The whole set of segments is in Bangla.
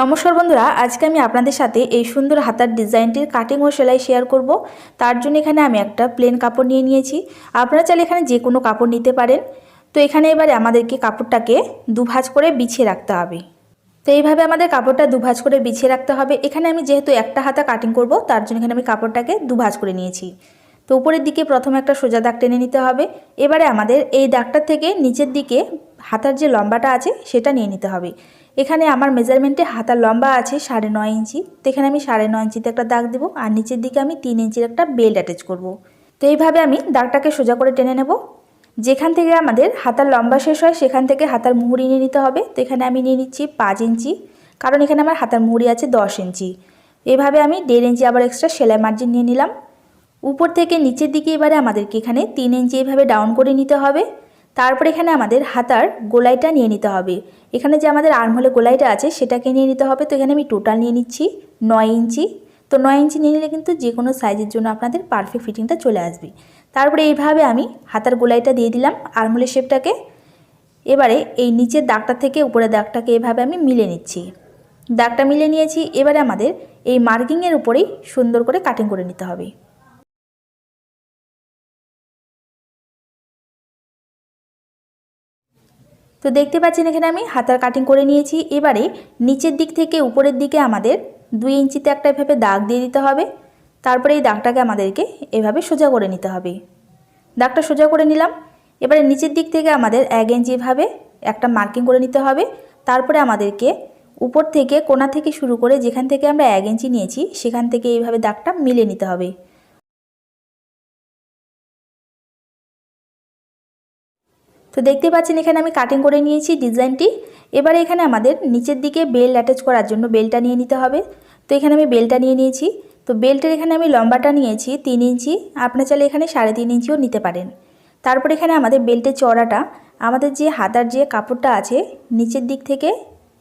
নমস্কার বন্ধুরা, আজকে আমি আপনাদের সাথে এই সুন্দর হাতার ডিজাইনটির কাটিং ও সেলাই শেয়ার করব। তার জন্য এখানে আমি একটা প্লেন কাপড় নিয়ে নিয়েছি। আপনারা চাইলে এখানে যে কোনো কাপড় নিতে পারেন। তো এখানে এবারে আমাদেরকে কাপড়টাকে দুভাজ করে বিছিয়ে রাখতে হবে। তো এইভাবে আমাদের কাপড়টা দুভাজ করে বিছিয়ে রাখতে হবে। এখানে আমি যেহেতু একটা হাতা কাটিং করব, তার জন্য এখানে আমি কাপড়টাকে দুভাজ করে নিয়েছি। তো উপরের দিকে প্রথমে একটা সোজা দাগ টেনে নিতে হবে। এবারে আমাদের এই দাগটার থেকে নিচের দিকে হাতার যে লম্বাটা আছে, সেটা নিয়ে নিতে হবে। এখানে আমার মেজারমেন্টে হাতার লম্বা আছে সাড়ে নয় ইঞ্চি। তো এখানে আমি সাড়ে নয় ইঞ্চিতে একটা দাগ দেবো আর নিচের দিকে আমি তিন ইঞ্চির একটা বেল্ট অ্যাটাচ করব। তো এইভাবে আমি দাগটাকে সোজা করে টেনে নেব। যেখান থেকে আমাদের হাতার লম্বা শেষ হয়, সেখান থেকে হাতার মুহুরি নিয়ে নিতে হবে। তো এখানে আমি নিয়ে নিচ্ছি পাঁচ ইঞ্চি। কারণ এখানে আমার হাতার মুহুরি আছে দশ ইঞ্চি। এভাবে আমি দেড় ইঞ্চি আবার এক্সট্রা সেলাই মার্জিন নিয়ে নিলাম। উপর থেকে নিচের দিকে এবারে আমাদেরকে এখানে তিন ইঞ্চি এভাবে ডাউন করে নিতে হবে। তারপর এখানে আমাদের হাতার গোলাইটা নিয়ে নিতে হবে। এখানে যে আমাদের আর্মহলে গোলাইটা আছে, সেটাকে নিয়ে নিতে হবে। তো এখানে আমি টোটাল নিয়ে নিচ্ছি নয় ইঞ্চি। তো নয় ইঞ্চি নিয়ে নিলে কিন্তু যে কোনো সাইজের জন্য আপনাদের পারফেক্ট ফিটিংটা চলে আসবে। তারপরে এইভাবে আমি হাতার গোলাইটা দিয়ে দিলাম আর্মহলের শেপটাকে এবারে এই নিচের দাগটা থেকে উপরের দাগটাকে এভাবে আমি মিলে নিচ্ছি। দাগটা মিলে নিয়েছি। এবারে আমাদের এই মার্কিংয়ের উপরেই সুন্দর করে কাটিং করে নিতে হবে। তো দেখতে পাচ্ছেন এখানে আমি হাতার কাটিং করে নিয়েছি। এবারে নিচের দিক থেকে উপরের দিকে আমাদের দুই ইঞ্চিতে একটা এভাবে দাগ দিয়ে দিতে হবে। তারপরে এই দাগটাকে আমাদেরকে এভাবে সোজা করে নিতে হবে। দাগটা সোজা করে নিলাম। এবারে নিচের দিক থেকে আমাদের এক ইঞ্চি এভাবে একটা মার্কিং করে নিতে হবে। তারপরে আমাদেরকে উপর থেকে কোনা থেকে শুরু করে যেখান থেকে আমরা এক ইঞ্চি নিয়েছি, সেখান থেকে এইভাবে দাগটা মিলে নিতে হবে। তো দেখতে পাচ্ছেন, এখানে আমি কাটিং করে নিয়েছি ডিজাইনটি এবারে এখানে আমাদের নিচের দিকে বেল্ট অ্যাটাচ করার জন্য বেলটা নিয়ে নিতে হবে। তো এখানে আমি বেলটা নিয়ে নিয়েছি। তো বেল্টের এখানে আমি লম্বাটা নিয়েছি তিন ইঞ্চি। আপনার চাইলে এখানে সাড়ে তিন ইঞ্চিও নিতে পারেন। তারপর এখানে আমাদের বেল্টের চড়াটা আমাদের যে হাতার যে কাপড়টা আছে, নিচের দিক থেকে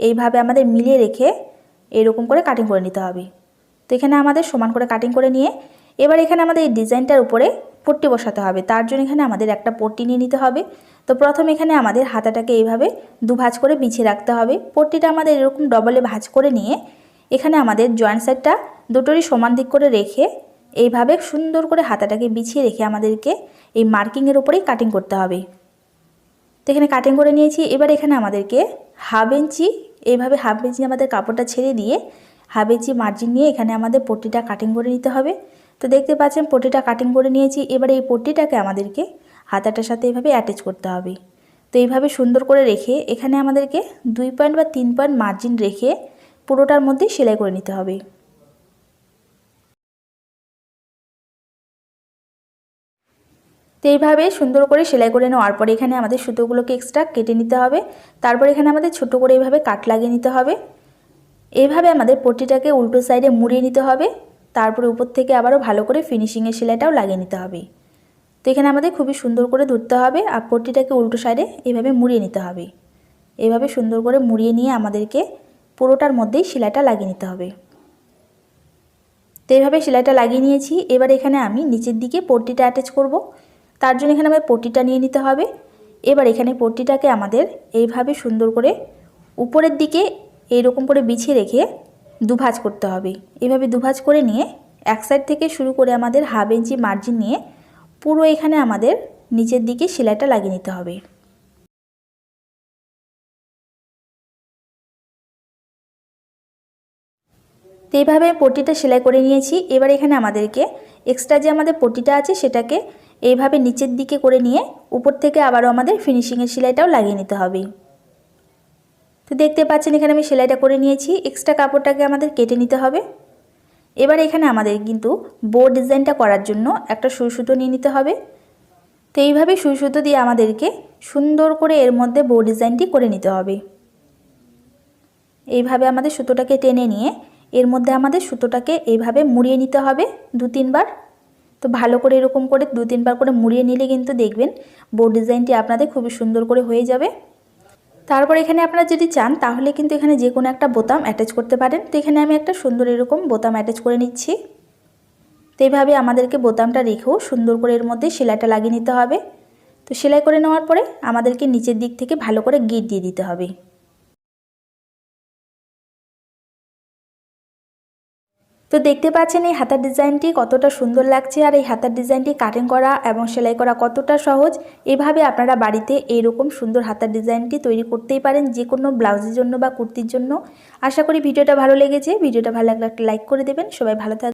এইভাবে আমাদের মিলিয়ে রেখে এরকম করে কাটিং করে নিতে হবে। তো এখানে আমাদের সমান করে কাটিং করে নিয়ে, এবার এখানে আমাদের এই ডিজাইনটার উপরে পট্টি বসাতে হবে। তার জন্য এখানে আমাদের একটা পট্টি নিয়ে নিতে হবে। তো প্রথম এখানে আমাদের হাতাটাকে এইভাবে দু ভাঁজ করে বিছিয়ে রাখতে হবে। পট্টিটা আমাদের এরকম ডবলে ভাঁজ করে নিয়ে এখানে আমাদের জয়েন্ট সাইডটা দুটোরই সমান দিক করে রেখে এইভাবে সুন্দর করে হাতাটাকে বিছিয়ে রেখে আমাদেরকে এই মার্কিংয়ের উপরেই কাটিং করতে হবে। তো এখানে কাটিং করে নিয়েছি। এবার এখানে আমাদেরকে হাফ ইঞ্চি এইভাবে হাফ ইঞ্চি আমাদের কাপড়টা ছেড়ে দিয়ে হাফ ইঞ্চি মার্জিন নিয়ে এখানে আমাদের পট্টিটা কাটিং করে নিতে হবে। তো দেখতে পাচ্ছেন পট্টিটা কাটিং করে নিয়েছি। এবারে এই পট্টিটাকে আমাদেরকে হাতাটার সাথে এভাবে অ্যাটাচ করতে হবে। তো এইভাবে সুন্দর করে রেখে এখানে আমাদেরকে দুই পয়েন্ট বা তিন পয়েন্ট মার্জিন রেখে পুরোটার মধ্যে সেলাই করে নিতে হবে। তো এইভাবে সুন্দর করে সেলাই করে নেওয়ার পরে এখানে আমাদের সুতোগুলোকে এক্সট্রা কেটে নিতে হবে। তারপর এখানে আমাদের ছোট করে এইভাবে কাট লাগিয়ে নিতে হবে। এইভাবে আমাদের পট্টিটাকে উল্টো সাইডে মুড়িয়ে নিতে হবে। তারপরে উপর থেকে আবারও ভালো করে ফিনিশিংয়ের সেলাইটাও লাগিয়ে নিতে হবে। তো এখানে আমাদের খুবই সুন্দর করে ধরতে হবে, আর পট্টিটাকে উল্টো সাইডে এভাবে মুড়িয়ে নিতে হবে। এভাবে সুন্দর করে মুড়িয়ে নিয়ে আমাদেরকে পুরোটার মধ্যেই সেলাইটা লাগিয়ে নিতে হবে। তো এইভাবে সেলাইটা লাগিয়ে নিয়েছি, এবার এখানে আমি নিচের দিকে পট্টিটা অ্যাটাচ করব। তার জন্য এখানে আমাদের পট্টিটা নিয়ে নিতে হবে। এবার এখানে পট্টিটাকে আমাদের এইভাবে সুন্দর করে উপরের দিকে এইরকম করে বিছিয়ে রেখে দুভাজ করতে হবে। এভাবে দুভাজ করে নিয়ে এক সাইড থেকে শুরু করে আমাদের হাফ ইঞ্চি মার্জিন নিয়ে পুরো এখানে আমাদের নিচের দিকে সেলাইটা লাগিয়ে নিতে হবে। তো এইভাবে পটিটা সেলাই করে নিয়েছি। এবার এখানে আমাদেরকে এক্সট্রা যে আমাদের পটিটা আছে সেটাকে এইভাবে নিচের দিকে করে নিয়ে উপর থেকে আবারও আমাদের ফিনিশিংয়ের সেলাইটাও লাগিয়ে নিতে হবে। তো দেখতে পাচ্ছেন, এখানে আমি সেলাইটা করে নিয়েছি। এক্সট্রা কাপড়টাকে আমাদের কেটে নিতে হবে। এবার এখানে আমাদের কিন্তু বো ডিজাইনটা করার জন্য একটা সুই সুতো নিয়ে নিতে হবে। তো এইভাবে সুই সুতো দিয়ে আমাদেরকে সুন্দর করে এর মধ্যে বো ডিজাইনটি করে নিতে হবে। এইভাবে আমাদের সুতোটাকে টেনে নিয়ে এর মধ্যে আমাদের সুতোটাকে এইভাবে মুড়িয়ে নিতে হবে দু তিনবার। তো ভালো করে এরকম করে দু তিনবার করে মুড়িয়ে নিলে কিন্তু দেখবেন বো ডিজাইনটি আপনাদের খুবই সুন্দর করে হয়ে যাবে। তারপর এখানে আপনারা যদি চান, তাহলে কিন্তু এখানে যে কোনো একটা বোতাম অ্যাটাচ করতে পারেন। তো এখানে আমি একটা সুন্দর এরকম বোতাম অ্যাটাচ করে নিচ্ছি। তো এইভাবে আমাদেরকে বোতামটা রেখেও সুন্দর করে এর মধ্যে সেলাইটা লাগিয়ে নিতে হবে। তো সেলাই করে নেওয়ার পরে আমাদেরকে নিচের দিক থেকে ভালো করে গিট দিয়ে দিতে হবে। তো দেখতে পাচ্ছেন এই হাতার ডিজাইনটি কতটা সুন্দর লাগছে আর এই হাতার ডিজাইনটি কাটিং করা এবং সেলাই করা কতটা সহজ, এভাবে আপনারা বাড়িতে এইরকম সুন্দর হাতার ডিজাইনটি তৈরি করতেই পারেন যে কোনো ব্লাউজের জন্য বা কুর্তির জন্য। আশা করি ভিডিওটা ভালো লেগেছে। ভিডিওটা ভালো লাগলে একটা লাইক করে দেবেন। সবাই ভালো থাকবেন।